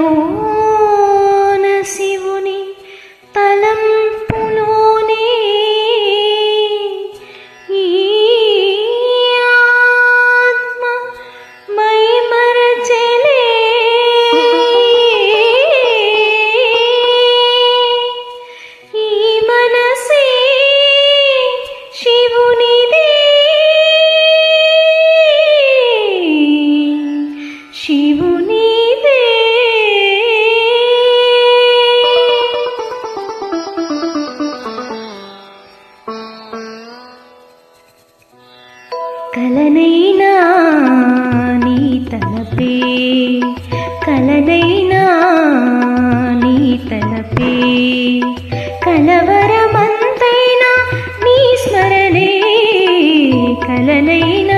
know. కలనైనా నీ తలపే కలనైనా నీ తలపే కలవరమంతైనా నీ స్మరణే కలనైనా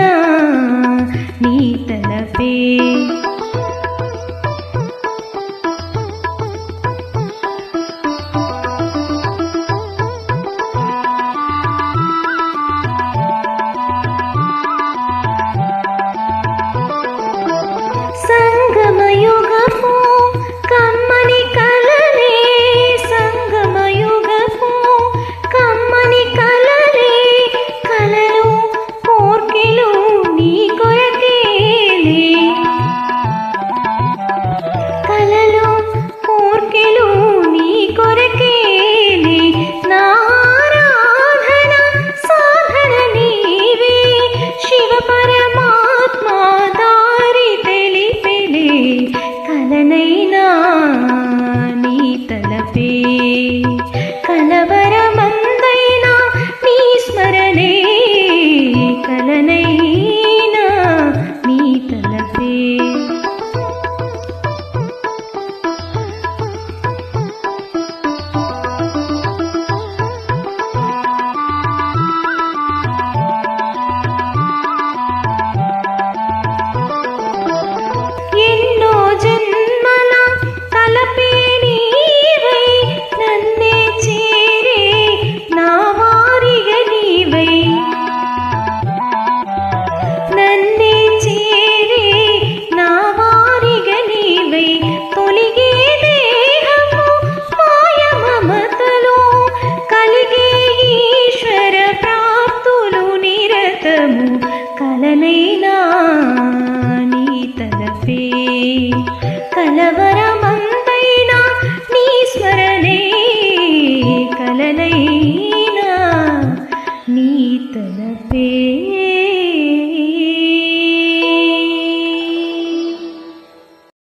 కలనా నీ తలపే. కలవరమందైనా నీ స్మరణే. కలనైనా నీ తలపే. నీ తలపే కలవరమందైనా నీ స్మరణే. కలలైనా నీ తలపే